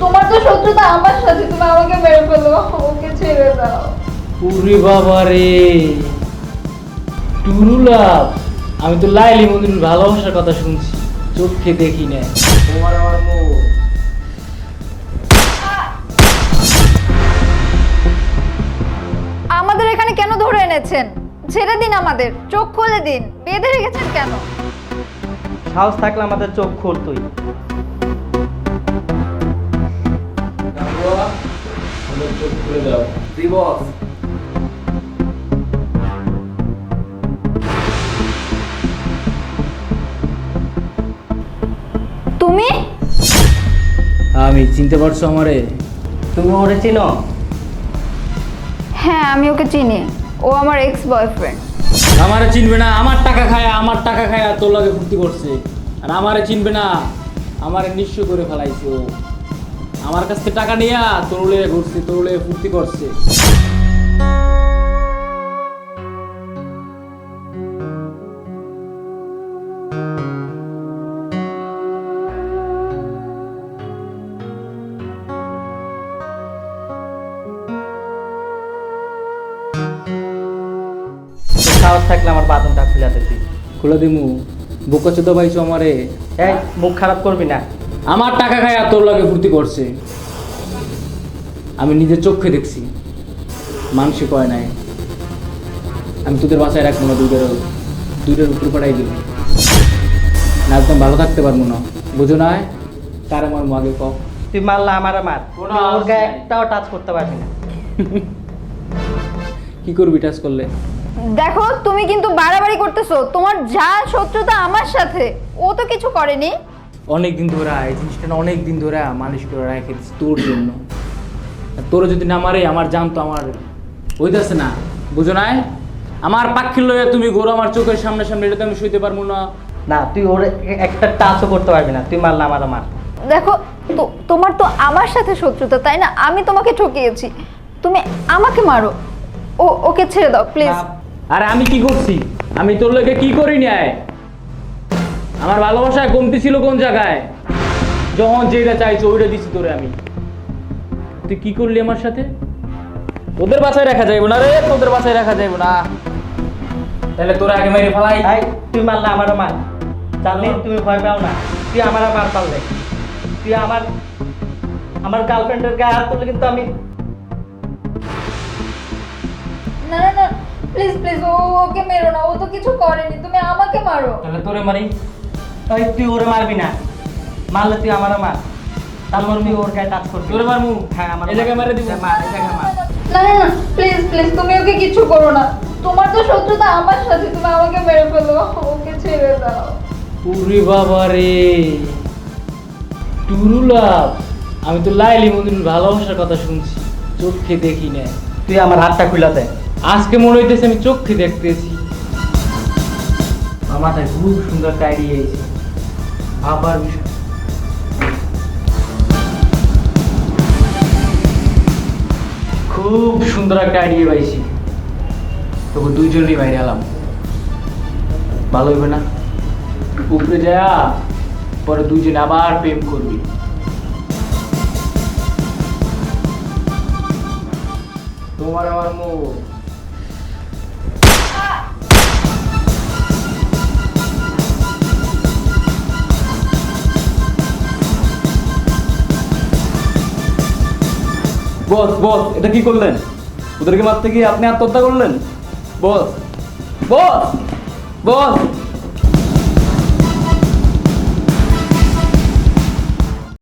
তোমার তো শত্রুতা আমার সাথে তুমি আমাকে মেরে ফেলো ওকে ছেড়ে দাও। উরে বাবা রে। টুরুলাভ আমি তো লাইলি মন্দির ভালোবাসার কথা শুনছি চোখে দেখি না তোমার আমার মুখ আমাদের এখানে কেন ধরে এনেছেন? ছেড়ে দিন আমাদের চোখ খুলে দিন। বেঁধে রেখেছেন কেন? সাহস থাকলে আমাদের চোখ খোল তুই চোখ খুলে দাও দিবস তুমি? আমি চিনতে পারছ আমারে। তুমি ওরে চিনো? হ্যাঁ আমি ওকে চিনি। ও আমার এক্স বয়ফ্রেন্ড আমারে চিনবে না আমার টাকা খায় আমার টাকা খায় তোর লাগে ফুর্তি করছে। আর আমারে চিনবে না আমারে নিঃস্ব করে ফেলাইছে ও। আমার কাছ থেকে টাকা নিয়ে তরুলে ঘুরছে তরুলে ফুর্তি করছে। সাহস থাকলে আমার বাথরুমটা খুলে দে তুই। খুলে দিমু। বোকা চোদা পাইছো আমারে। এই মুখ খারাপ করবি না। আমার টাকা খায় তোর লাগে ফুর্তি করছে। আমি নিজের চোখে দেখছি। মানুষে কয় নাই আমি তোদের বাসায় রাখব না দুধের দুধের উপর পাঠাই দিব। না একদম ভালো থাকতে পারব না। বুঝো না তার আমার আগে ক তুই মারলা আমার মার। ওর গায়ে একটাও টাচ করতে পারবি না। কি করবি টাচ করলে? দেখো তুমি কিন্তু বাড়াবাড়ি করতেছো। তোমার যা শত্রুতা আমার সাথে ও তো কিছু করেনি। অনেক দিন ধরে এই জিনিসটা না অনেক দিন ধরে মানুষ করে রেখে দিচ্ছি তোর জন্য। তোর যদি না মারে আমার জান তো আমার হইতেছে না। বুঝো নাই? আমার পাখি লইয়া তুমি গরু আমার চোখের সামনে সামনে এটা তো আমি শুইতে পারব না। না তুই ওর একটা টাচও করতে পারবি না। তুই মারলা আমার মার। দেখো তো তোমার তো আমার সাথে শত্রুতা তাই না? আমি তোমাকে ঠকিয়েছি। তুমি আমাকে মারো। ও ওকে ছেড়ে দাও প্লিজ আরে আমি কি করছি? আমি তোর লোকে কি করি নাই আমার ভালোবাসায় কমতি ছিল কোন জায়গায়? যখন যেটা চাইছো ওইটা দিছি তোরে আমি। তুই কি করলি আমার সাথে? ওদের বাসায় রাখা যাইব না রে তোদের বাসায় রাখা যাইব না। তাহলে তোরা আগে মেরে ফেলাই। ভাই তুই মার না আমার মার জানলি তুমি ভয় পাও না। তুই আমার মার পারলে তুই আমার আমার গার্লফ্রেন্ডের গায়ে হাত তুললে কিন্তু আমি না না না প্লিজ প্লিজ ও ওকে মেরো না ও তো কিছু করেনি তুমি আমাকে মারো। তাহলে তোরে মারি। ওই তুই ওরে মারবি না। মারলে তুই আমার মার। তারপর তুই ওর গায়ে টাচ করবি। তোরে মারমু? হ্যাঁ আমার এই জায়গায় মেরে। দিব। মার এই জায়গায় মার। না না না প্লিজ প্লিজ তুমি ওকে কিছু করো না। তোমার তো শত্রুতা আমার সাথে তুমি আমাকে মেরে ফেলো। ওকে ছেড়ে দাও। উরে বাবা রে। টুরুলাভ আমি তো লাইলি মন্দির ভালোবাসার কথা শুনছি। চোখে দেখি না। তুই আমার হাতটা খুলে দে। আজকে মনে হইতেছে আমি চোখে দেখতেছি। আমার মাথায় খুব সুন্দর একটা আইডিয়া এসেছে। আবার খুব সুন্দর একটা আইডিয়া পাইছি। তবু দুইজনই বাইরে এলাম ভালো হইবে না? উপরে যায়া, পরে দুইজন আবার প্রেম করবি। তোমার আমার মুখ বস বস এটা কি করলেন? ওদেরকে মারতে গিয়ে আপনি আত্মহত্যা করলেন? বস বস বস।